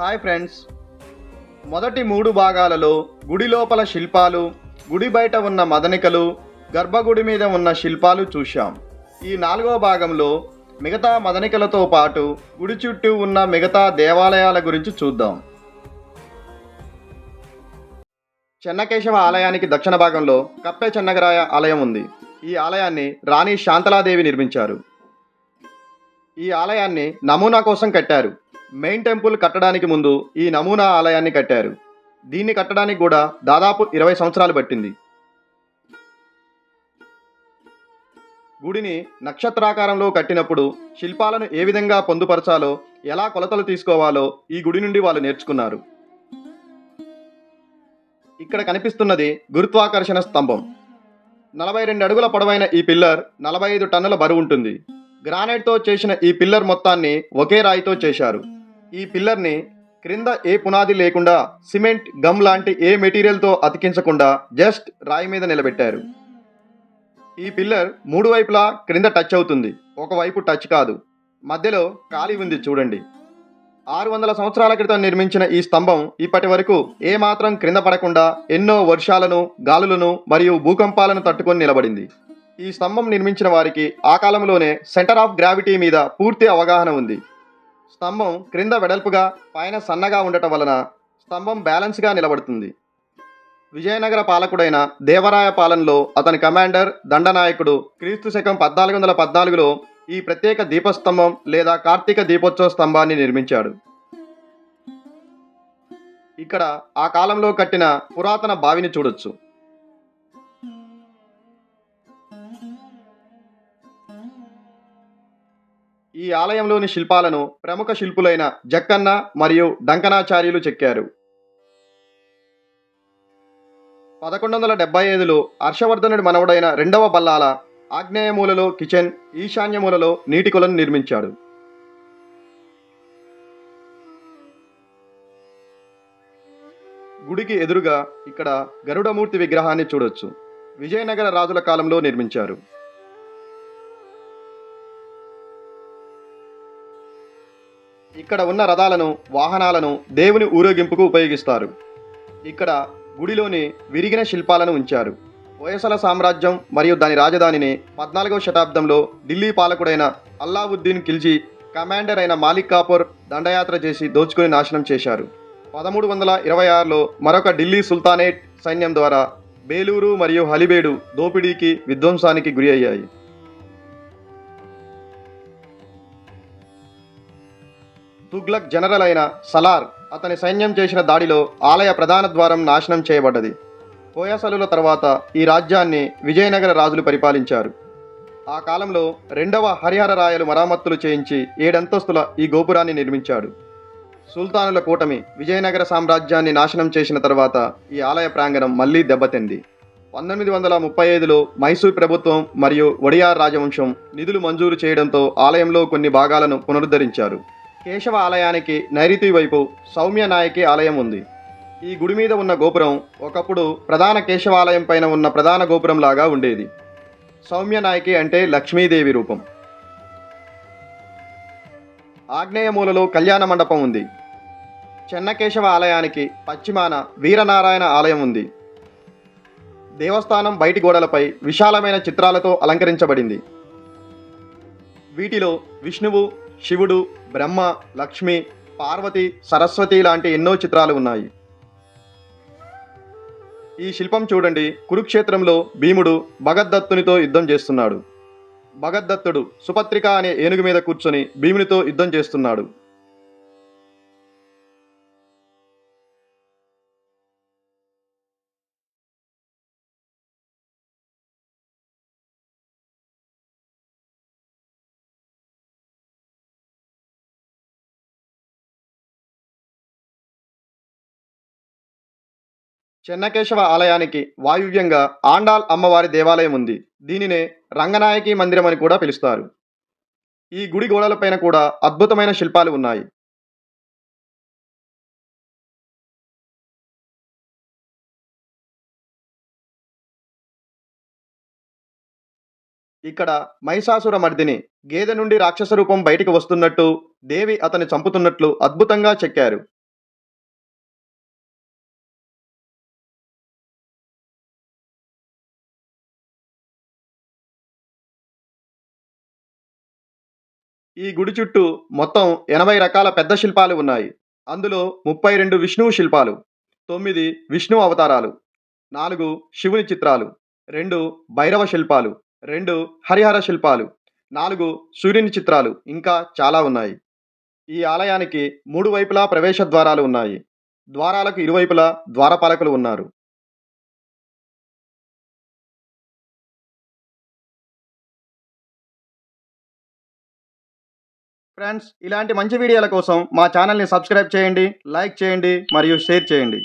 Hi friends. మొదటి మూడు భాగాలలో గుడి లోపల శిల్పాలు గుడి బయట ఉన్న మదనికలు గర్భగుడి మీద ఉన్న శిల్పాలు చూశాం. ఈ నాలుగవ భాగంలో మిగతా మదనికలతో పాటు గుడి చుట్టూ ఉన్న మిగతా దేవాలయాల గురించి చూద్దాం. చెన్నకేశవ ఆలయానికి దక్షిణ భాగంలో కప్పే చెన్నగరాయ ఆలయం ఉంది. ఈ ఆలయాన్ని రాణి శాంతలాదేవి నిర్మించారు. ఈ ఆలయాన్ని నమూనా కోసం కట్టారు. మెయిన్ టెంపుల్ కట్టడానికి ముందు ఈ నమూనా ఆలయాన్ని కట్టారు. దీన్ని కట్టడానికి కూడా దాదాపు ఇరవై సంవత్సరాలు పట్టింది. గుడిని నక్షత్రాకారంలో కట్టినప్పుడు శిల్పాలను ఏ విధంగా పొందుపరచాలో ఎలా కొలతలు తీసుకోవాలో ఈ గుడి నుండి వాళ్ళు నేర్చుకున్నారు. ఇక్కడ కనిపిస్తున్నది గురుత్వాకర్షణ స్తంభం. నలభై రెండు అడుగుల పొడవైన ఈ పిల్లర్ నలభై ఐదు టన్నుల బరువు ఉంటుంది. గ్రానైట్తో చేసిన ఈ పిల్లర్ మొత్తాన్ని ఒకే రాయితో చేశారు. ఈ పిల్లర్ని క్రింద ఏ పునాది లేకుండా సిమెంట్ గమ్ లాంటి ఏ మెటీరియల్తో అతికించకుండా జస్ట్ రాయి మీద నిలబెట్టారు. ఈ పిల్లర్ మూడు వైపులా క్రింద టచ్ అవుతుంది. ఒకవైపు టచ్ కాదు. మధ్యలో ఖాళీ ఉంది చూడండి. ఆరు వందల సంవత్సరాల క్రితం నిర్మించిన ఈ స్తంభం ఇప్పటి వరకు ఏమాత్రం క్రింద పడకుండా ఎన్నో వర్షాలను గాలులను మరియు భూకంపాలను తట్టుకొని నిలబడింది. ఈ స్తంభం నిర్మించిన వారికి ఆ కాలంలోనే సెంటర్ ఆఫ్ గ్రావిటీ మీద పూర్తి అవగాహన ఉంది. స్తంభం క్రింద వెడల్పుగా పైన సన్నగా ఉండటం వలన స్తంభం బ్యాలెన్స్గా నిలబడుతుంది. విజయనగర పాలకుడైన దేవరాయ పాలనలో అతని కమాండర్ దండనాయకుడు క్రీస్తు శకం పద్నాలుగు వందల పద్నాలుగులో ఈ ప్రత్యేక దీపస్తంభం లేదా కార్తీక దీపోత్సవ స్తంభాన్ని నిర్మించాడు. ఇక్కడ ఆ కాలంలో కట్టిన పురాతన బావిని చూడొచ్చు. ఈ ఆలయంలోని శిల్పాలను ప్రముఖ శిల్పులైన జక్కన్న మరియు డంకనాచార్యులు చెక్కారు. పదకొండు వందల డెబ్బై ఐదులో హర్షవర్ధనుడి మనవడైన రెండవ బల్లాల ఆగ్నేయ మూలలో కిచెన్ ఈశాన్య మూలలో నీటి కొలను నిర్మించాడు. గుడికి ఎదురుగా ఇక్కడ గరుడమూర్తి విగ్రహాన్ని చూడొచ్చు. విజయనగర రాజుల కాలంలో నిర్మించారు. ఇక్కడ ఉన్న రథాలను వాహనాలను దేవుని ఊరేగింపుకు ఉపయోగిస్తారు. ఇక్కడ గుడిలోని విరిగిన శిల్పాలను ఉంచారు. వయసల సామ్రాజ్యం మరియు దాని రాజధానిని పద్నాలుగవ శతాబ్దంలో ఢిల్లీ పాలకుడైన అల్లావుద్దీన్ ఖిల్జీ కమాండర్ అయిన మాలిక్ కాపూర్ దండయాత్ర చేసి దోచుకుని నాశనం చేశారు. పదమూడు వందల ఇరవై ఆరులో మరొక ఢిల్లీ సుల్తానేట్ సైన్యం ద్వారా బేలూరు మరియు హలిబేడు దోపిడీకి విధ్వంసానికి గురి అయ్యాయి. తుగ్లక్ జనరల్ అయిన సలార్ అతని సైన్యం చేసిన దాడిలో ఆలయ ప్రధాన ద్వారం నాశనం చేయబడ్డది. పోయాసలుల తర్వాత ఈ రాజ్యాన్ని విజయనగర రాజులు పరిపాలించారు. ఆ కాలంలో రెండవ హరిహర రాయలు మరామత్తులు చేయించి ఏడంతస్తుల ఈ గోపురాన్ని నిర్మించాడు. సుల్తానుల కూటమి విజయనగర సామ్రాజ్యాన్ని నాశనం చేసిన తర్వాత ఈ ఆలయ ప్రాంగణం మళ్ళీ దెబ్బతింది. పంతొమ్మిది వందల ముప్పై ఐదులో మైసూర్ ప్రభుత్వం మరియు ఒడియార్ రాజవంశం నిధులు మంజూరు చేయడంతో ఆలయంలో కొన్ని భాగాలను పునరుద్ధరించారు. కేశవ ఆలయానికి నైరుతి వైపు సౌమ్య నాయకి ఆలయం ఉంది. ఈ గుడి మీద ఉన్న గోపురం ఒకప్పుడు ప్రధాన కేశవాలయం పైన ఉన్న ప్రధాన గోపురం లాగా ఉండేది. సౌమ్య నాయకి అంటే లక్ష్మీదేవి రూపం. ఆగ్నేయ మూలలో కళ్యాణ మండపం ఉంది. చెన్నకేశవ ఆలయానికి పశ్చిమాన వీరనారాయణ ఆలయం ఉంది. దేవస్థానం బయటి గోడలపై విశాలమైన చిత్రాలతో అలంకరించబడింది. వీటిలో విష్ణువు శివుడు బ్రహ్మ లక్ష్మి పార్వతి సరస్వతి లాంటి ఎన్నో చిత్రాలు ఉన్నాయి. ఈ శిల్పం చూడండి. కురుక్షేత్రంలో భీముడు భగద్దత్తునితో యుద్ధం చేస్తున్నాడు. భగద్దత్తుడు సుపత్రిక అనే ఏనుగు మీద కూర్చొని భీమునితో యుద్ధం చేస్తున్నాడు. చెన్నకేశవ ఆలయానికి వాయువ్యంగా ఆండాల్ అమ్మవారి దేవాలయం ఉంది. దీనినే రంగనాయకి మందిరం అని కూడా పిలుస్తారు. ఈ గుడి గోడలపైన కూడా అద్భుతమైన శిల్పాలు ఉన్నాయి. ఇక్కడ మహిషాసుర మర్దిని గేదె నుండి రాక్షస రూపం బయటికి వస్తున్నట్టు దేవి అతని చంపుతున్నట్లు అద్భుతంగా చెక్కారు. ఈ గుడి చుట్టూ మొత్తం ఎనభై రకాల పెద్ద శిల్పాలు ఉన్నాయి. అందులో ముప్పై రెండు విష్ణువు శిల్పాలు తొమ్మిది విష్ణు అవతారాలు నాలుగు శివుని చిత్రాలు రెండు భైరవ శిల్పాలు రెండు హరిహర శిల్పాలు నాలుగు సూర్యుని చిత్రాలు ఇంకా చాలా ఉన్నాయి. ఈ ఆలయానికి మూడు వైపులా ప్రవేశ ద్వారాలు ఉన్నాయి. ద్వారాలకు ఇరువైపులా ద్వారపాలకులు ఉన్నారు. ఫ్రెండ్స్ ఇలాంటి మంచి వీడియోల కోసం మా ఛానల్ని సబ్స్క్రైబ్ చేయండి లైక్ చేయండి మరియు షేర్ చేయండి.